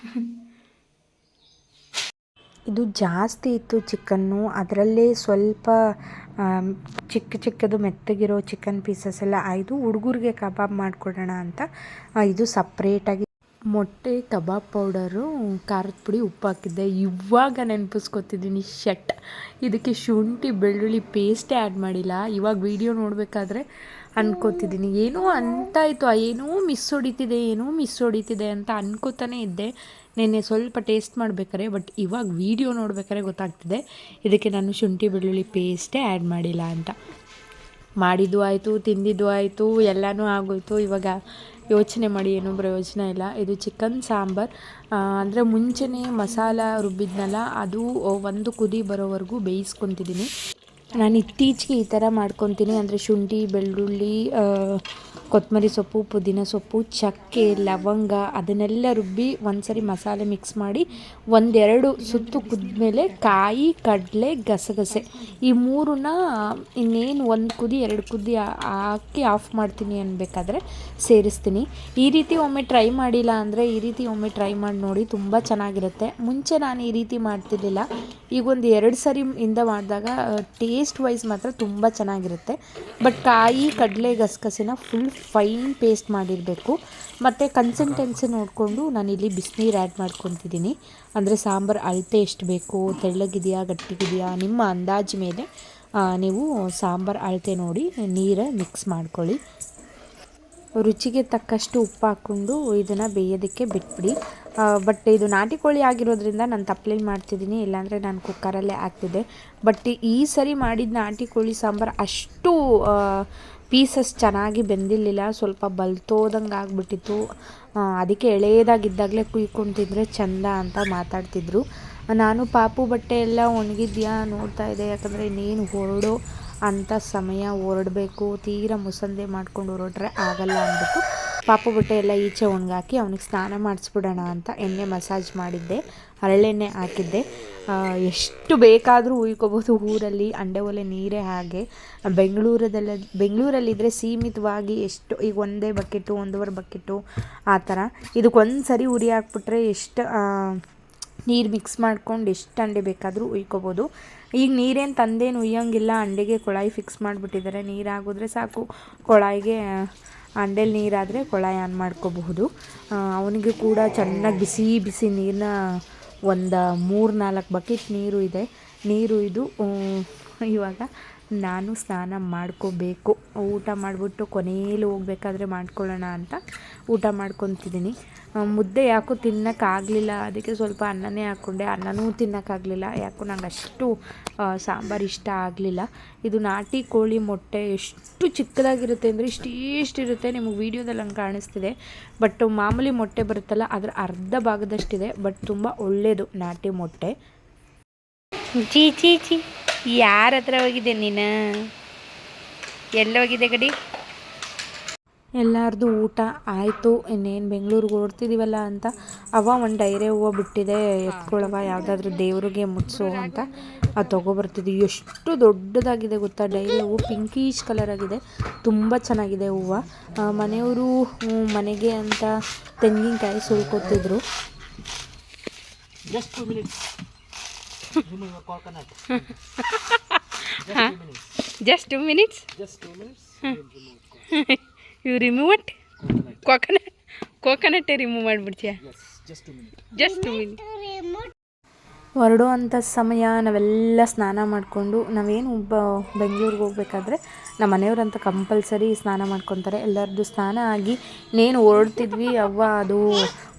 ಇದು ಜಾಸ್ತಿ ಇತ್ತು ಚಿಕನ್ನು. ಅದರಲ್ಲೇ ಸ್ವಲ್ಪ ಚಿಕ್ಕ ಚಿಕ್ಕದು ಮೆತ್ತಗಿರೋ ಚಿಕನ್ ಪೀಸಸ್ ಎಲ್ಲ ಆಯಿತು ಹುಡುಗರಿಗೆ ಕಬಾಬ್ ಮಾಡಿಕೊಡೋಣ ಅಂತ ಇದು ಸಪ್ರೇಟಾಗಿ ಮೊಟ್ಟೆ, ಕಬಾಬ್ ಪೌಡರು, ಖಾರದ ಪುಡಿ ಉಪ್ಪು ಹಾಕಿದ್ದೆ. ಇವಾಗ ನೆನಪಿಸ್ಕೊತಿದ್ದೀನಿ ಶಟ್. ಇದಕ್ಕೆ ಶುಂಠಿ, ಬೆಳ್ಳುಳ್ಳಿ ಪೇಸ್ಟೇ ಆ್ಯಡ್ ಮಾಡಿಲ್ಲ. ಇವಾಗ ವಿಡಿಯೋ ನೋಡಬೇಕಾದ್ರೆ ಅನ್ಕೋತಿದ್ದೀನಿ ಏನೋ ಅಂತಾಯಿತು. ಏನೂ ಮಿಸ್ ಹೊಡಿತಿದೆ, ಏನೂ ಮಿಸ್ ಹೊಡಿತಿದೆ ಅಂತ ಅನ್ಕೋತಾನೆ ಇದ್ದೆ. ನೆನ್ನೆ ಸ್ವಲ್ಪ ಟೇಸ್ಟ್ ಮಾಡ್ಬೇಕಾರೆ ಬಟ್ ಇವಾಗ ವಿಡಿಯೋ ನೋಡ್ಬೇಕಾರೆ ಗೊತ್ತಾಗ್ತಿದೆ. ಇದಕ್ಕೆ ನಾನು ಶುಂಠಿ, ಬೆಳ್ಳುಳ್ಳಿ ಪೇಸ್ಟೇ ಆ್ಯಡ್ ಮಾಡಿಲ್ಲ ಅಂತ. ಮಾಡಿದ್ದು ಆಯಿತು, ತಿಂದಿದ್ದು ಆಯಿತು, ಎಲ್ಲನೂ ಆಗೋಯ್ತು. ಇವಾಗ ಯೋಚನೆ ಮಾಡಿ, ಏನು ಪ್ರಯೋಜನ ಇಲ್ಲ. ಇದು ಚಿಕನ್, ಸಾಂಬಾರ್. ಅಂದರೆ ಮುಂಚೆನೇ ಮಸಾಲ ರುಬ್ಬಿದ್ನಲ್ಲ, ಅದು ಒಂದು ಕುದಿ ಬರೋವರೆಗೂ ಬೇಯಿಸ್ಕೊತಿದ್ದೀನಿ. ನಾನು ಇತ್ತೀಚೆಗೆ ಈ ಥರ ಮಾಡ್ಕೊತೀನಿ. ಅಂದರೆ ಶುಂಠಿ, ಬೆಳ್ಳುಳ್ಳಿ ಕೊತ್ತಂಬರಿ ಸೊಪ್ಪು, ಪುದೀನ ಸೊಪ್ಪು, ಚಕ್ಕೆ, ಲವಂಗ ಅದನ್ನೆಲ್ಲ ರುಬ್ಬಿ ಒಂದ್ಸರಿ ಮಸಾಲೆ ಮಿಕ್ಸ್ ಮಾಡಿ ಒಂದೆರಡು ಸುತ್ತು ಕುದ್ಮೇಲೆ ಕಾಯಿ, ಕಡಲೆ, ಗಸಗಸೆ. ಈ ಮೂರನ್ನ ಇನ್ನೇನು ಒಂದು ಕುದಿ, ಎರಡು ಕುದಿ ಹಾಕಿ ಆಫ್ ಮಾಡ್ತೀನಿ ಅನ್ಬೇಕಾದ್ರೆ ಸೇರಿಸ್ತೀನಿ. ಈ ರೀತಿ ಒಮ್ಮೆ ಟ್ರೈ ಮಾಡಿಲ್ಲ ಅಂದರೆ ಈ ರೀತಿ ಒಮ್ಮೆ ಟ್ರೈ ಮಾಡಿ ನೋಡಿ ತುಂಬ ಚೆನ್ನಾಗಿರುತ್ತೆ. ಮುಂಚೆ ನಾನು ಈ ರೀತಿ ಮಾಡ್ತಿರ್ಲಿಲ್ಲ. ಈಗ ಒಂದು ಎರಡು ಸರಿ ಇಂದ ಮಾಡಿದಾಗ ಟೇಸ್ಟ್ ವೈಸ್ ಮಾತ್ರ ತುಂಬ ಚೆನ್ನಾಗಿರುತ್ತೆ. ಬಟ್ ಕಾಯಿ, ಕಡಲೆ, ಗಸಗಸೆನ ಫುಲ್ ಫೈನ್ ಪೇಸ್ಟ್ ಮಾಡಿರಬೇಕು. ಮತ್ತು ಕನ್ಸಿಸ್ಟೆನ್ಸಿ ನೋಡಿಕೊಂಡು ನಾನಿಲ್ಲಿ ಬಿಸಿನೀರು ಆ್ಯಡ್ ಮಾಡ್ಕೊತಿದ್ದೀನಿ. ಅಂದರೆ ಸಾಂಬಾರು ಅಳತೆ ಎಷ್ಟು ಬೇಕು, ತೆಳ್ಳಗಿದೆಯಾ, ಗಟ್ಟಿಗಿದೆಯಾ, ನಿಮ್ಮ ಅಂದಾಜು ಮೇಲೆ ನೀವು ಸಾಂಬಾರು ಅಳತೆ ನೋಡಿ, ನೀರು ಮಿಕ್ಸ್ ಮಾಡ್ಕೊಳ್ಳಿ. ರುಚಿಗೆ ತಕ್ಕಷ್ಟು ಉಪ್ಪು ಹಾಕ್ಕೊಂಡು ಇದನ್ನು ಬೇಯೋದಕ್ಕೆ ಬಿಟ್ಬಿಡಿ. ಬಟ್ ಇದು ನಾಟಿ ಕೋಳಿ ಆಗಿರೋದ್ರಿಂದ ನಾನು ತಪ್ಪಲೇಲಿ ಮಾಡ್ತಿದ್ದೀನಿ, ಇಲ್ಲಾಂದರೆ ನಾನು ಕುಕ್ಕರಲ್ಲೇ ಹಾಕ್ತಿದ್ದೆ. ಬಟ್ ಈ ಸರಿ ಮಾಡಿದ ನಾಟಿ ಕೋಳಿ ಸಾಂಬಾರು ಅಷ್ಟು ಪೀಸಸ್ ಚೆನ್ನಾಗಿ ಬೆಂದಿರಲಿಲ್ಲ, ಸ್ವಲ್ಪ ಬಲ್ತೋದಂಗೆ ಆಗಿಬಿಟ್ಟಿತ್ತು. ಅದಕ್ಕೆ ಎಳೆಯದಾಗಿದ್ದಾಗಲೇ ಕುಯ್ಕೊಂಡು ತಿಂದರೆ ಚಂದ ಅಂತ ಮಾತಾಡ್ತಿದ್ರು. ನಾನು ಪಾಪು ಬಟ್ಟೆ ಎಲ್ಲ ಒಣಗಿದ್ಯಾ, ನೋಡ್ತಾ ಇದ್ದೆ, ಯಾಕಂದರೆ ಇನ್ನೇನು ಹೊರಡೋ ಅಂಥ ಸಮಯ ಹೊರಡಬೇಕು, ತೀರ ಮುಸಂದೆ ಮಾಡ್ಕೊಂಡು ಹೊರಟ್ರೆ ಆಗಲ್ಲ ಅಂದ್ಬಿಟ್ಟು ಪಾಪು ಬಟ್ಟೆ ಎಲ್ಲ ಈಚೆ ಒಣಗಾಕಿ ಅವನಿಗೆ ಸ್ನಾನ ಮಾಡಿಸ್ಬಿಡೋಣ ಅಂತ ಎಣ್ಣೆ ಮಸಾಜ್ ಮಾಡಿದ್ದೆ. ಹರಳೆಣ್ಣೆ ಹಾಕಿದ್ದೆ. ಎಷ್ಟು ಬೇಕಾದರೂ ಉಯ್ಕೋಬೋದು ಊರಲ್ಲಿ, ಅಂಡೆ ಒಲೆ ನೀರೇ ಹಾಗೆ. ಬೆಂಗಳೂರದಲ್ಲ ಬೆಂಗಳೂರಲ್ಲಿದ್ದರೆ ಸೀಮಿತವಾಗಿ ಎಷ್ಟು, ಈಗ ಒಂದೇ ಬಕೆಟು, ಒಂದೂವರೆ ಬಕೆಟು, ಆ ಥರ. ಇದಕ್ಕೊಂದು ಸರಿ ಉರಿ ಹಾಕ್ಬಿಟ್ರೆ ಎಷ್ಟು ನೀರು ಮಿಕ್ಸ್ ಮಾಡ್ಕೊಂಡು ಎಷ್ಟು ಅಂಡೆ ಬೇಕಾದರೂ ಉಯ್ಕೋಬೋದು. ಈಗ ನೀರೇನು ತಂದೇನು ಉಯ್ಯೋಂಗಿಲ್ಲ, ಅಂಡೆಗೆ ಕೊಳಾಯಿ ಫಿಕ್ಸ್ ಮಾಡಿಬಿಟ್ಟಿದ್ದಾರೆ. ನೀರಾಗಿದ್ರೆ ಸಾಕು. ಕೊಳಾಯಿಗೆ ಅಂಡೇಲಿ ನೀರಾದರೆ ಕೊಳಾಯಿ ಆನ್ ಮಾಡ್ಕೋಬಹುದು. ಅವನಿಗೆ ಕೂಡ ಚೆನ್ನಾಗಿ ಬಿಸಿ ಬಿಸಿ ನೀರನ್ನ ಒಂದು ಮೂರು ನಾಲ್ಕು ಬಕೆಟ್ ನೀರು ಇದೆ. ನೀರು ಇದು ಇವಾಗ ನಾನು ಸ್ನಾನ ಮಾಡ್ಕೋಬೇಕು. ಊಟ ಮಾಡಿಬಿಟ್ಟು ಕೊನೆಯಲ್ಲಿ ಹೋಗ್ಬೇಕಾದ್ರೆ ಮಾಡ್ಕೊಳ್ಳೋಣ ಅಂತ ಊಟ ಮಾಡ್ಕೊತಿದ್ದೀನಿ. ಮುದ್ದೆ ಯಾಕೋ ತಿನ್ನೋಕ್ಕಾಗಲಿಲ್ಲ. ಅದಕ್ಕೆ ಸ್ವಲ್ಪ ಅನ್ನನೇ ಹಾಕ್ಕೊಂಡೆ. ಅನ್ನನೂ ತಿನ್ನೋಕ್ಕಾಗಲಿಲ್ಲ. ಯಾಕೋ ನಂಗೆ ಅಷ್ಟು ಸಾಂಬಾರು ಇಷ್ಟ ಆಗಲಿಲ್ಲ. ಇದು ನಾಟಿ ಕೋಳಿ ಮೊಟ್ಟೆ ಎಷ್ಟು ಚಿಕ್ಕದಾಗಿರುತ್ತೆ ಅಂದರೆ ಇಷ್ಟಿಷ್ಟಿರುತ್ತೆ ನಿಮಗೆ ವೀಡಿಯೋದಲ್ಲಿ ಹಂಗೆ ಕಾಣಿಸ್ತಿದೆ. ಬಟ್ ಮಾಮೂಲಿ ಮೊಟ್ಟೆ ಬರುತ್ತಲ್ಲ, ಅದರ ಅರ್ಧ ಭಾಗದಷ್ಟಿದೆ. ಬಟ್ ತುಂಬ ಒಳ್ಳೆಯದು ನಾಟಿ ಮೊಟ್ಟೆ. ಜಿ ಜಿ ಚಿ. ಯಾರ ಹತ್ರ ಹೋಗಿದೆ ನೀನು? ಎಲ್ಲೋಗಿದೆ ಗಡಿ? ಎಲ್ಲರದು ಊಟ ಆಯಿತು. ಇನ್ನೇನು ಬೆಂಗಳೂರಿಗೆ ಓಡ್ತಿದ್ದೀವಲ್ಲ ಅಂತ. ಅವ ಒಂದು ಡೈರೆ ಹೂವು ಬಿಟ್ಟಿದೆ. ಎತ್ಕೊಳ್ಳವ ಯಾವುದಾದ್ರೂ ದೇವ್ರಿಗೆ ಮುಟ್ಸು ಅಂತ. ಅದು ತೊಗೊಬರ್ತಿದ್ವಿ. ಎಷ್ಟು ದೊಡ್ಡದಾಗಿದೆ ಗೊತ್ತಾ? ಡೈರೆ ಹೂವು ಪಿಂಕೀಶ್ ಕಲರ್ ಆಗಿದೆ. ತುಂಬ ಚೆನ್ನಾಗಿದೆ ಹೂವು. ಮನೆಯವರು ಮನೆಗೆ ಅಂತ ತೆಂಗಿನಕಾಯಿ ಸುಲ್ಕೊತಿದ್ರು. Just two minutes. Remove coconut. Just two minutes. Just minutes. Remove remove coconut. Yes, just two minutes. Just ಹೊರಡುವಂಥ ಸಮಯ ನಾವೆಲ್ಲ ಸ್ನಾನ ಮಾಡಿಕೊಂಡು ನಾವೇನು ಬೆಂಗಳೂರಿಗೆ ಹೋಗ್ಬೇಕಾದ್ರೆ ನಮ್ಮ ಮನೆಯವ್ರಂತ ಕಂಪಲ್ಸರಿ ಸ್ನಾನ ಮಾಡ್ಕೊತಾರೆ ಎಲ್ಲರದ್ದು ಸ್ನಾನ ಆಗಿ ಇನ್ನೇನು ಹೊರಡ್ತಿದ್ವಿ ಅವ್ವ ಅದು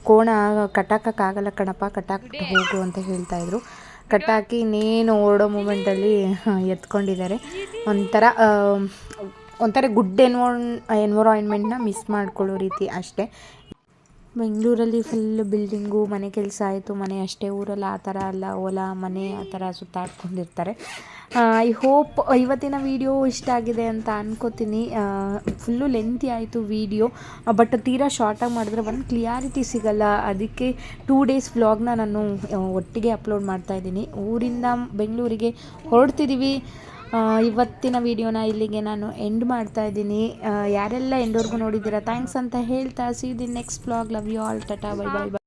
ಕೋಣ ಕಟ್ಟಾಕಕ್ಕಾಗಲ್ಲ ಕಣಪ್ಪ ಕಟ್ಟಾಕ ಹೋಗು ಅಂತ ಹೇಳ್ತಾಯಿದ್ರು ಕಟ್ಟಾಕಿ ಇನ್ನೇನು ಓಡೋ ಮೂಮೆಂಟಲ್ಲಿ ಎತ್ಕೊಂಡಿದ್ದಾರೆ. ಒಂಥರ ಒಂಥರ ಗುಡ್ ಎನ್ವೋನ್ ಎನ್ವರಾನ್ಮೆಂಟ್ನ ಮಿಸ್ ಮಾಡ್ಕೊಳ್ಳೋ ರೀತಿ ಅಷ್ಟೇ. ಬೆಂಗಳೂರಲ್ಲಿ ಫುಲ್ ಬಿಲ್ಡಿಂಗು ಮನೆ ಕೆಲಸ ಆಯಿತು, ಮನೆ ಅಷ್ಟೇ. ಊರಲ್ಲಿ ಆ ಥರ ಅಲ್ಲ ಹೊಲ ಮನೆ ಆ ಥರ ಸುತ್ತಾಡ್ಕೊಂಡಿರ್ತಾರೆ. ಐ ಹೋಪ್ ಇವತ್ತಿನ ವಿಡಿಯೋ ಇಷ್ಟ ಆಗಿದೆ ಅಂತ ಅನ್ಕೋತೀನಿ. ಫುಲ್ಲು ಲೆಂತಿ ಆಯಿತು ವಿಡಿಯೋ ಬಟ್ ತೀರಾ ಶಾರ್ಟಾಗಿ ಮಾಡಿದ್ರೆ ಒಂದು ಕ್ಲಿಯಾರಿಟಿ ಸಿಗಲ್ಲ. ಅದಕ್ಕೆ ಟೂ ಡೇಸ್ ವ್ಲಾಗ್ನ ನಾನು ಒಟ್ಟಿಗೆ ಅಪ್ಲೋಡ್ ಮಾಡ್ತಾಯಿದ್ದೀನಿ ಊರಿಂದ ಬೆಂಗಳೂರಿಗೆ ಹೊರಡ್ತಿದ್ದೀವಿ ಇವತ್ತಿನ ವಿಡಿಯೋನ ಇಲ್ಲಿಗೆ ನಾನು ಎಂಡ್ ಮಾಡ್ತಾ ಇದ್ದೀನಿ. ಯಾರೆಲ್ಲ ಎಂಡೋರ್ಗೂ ನೋಡಿದ್ದೀರಾ ಥ್ಯಾಂಕ್ಸ್ ಅಂತ ಹೇಳ್ತಾ see the next blog love you all tata bye bye bye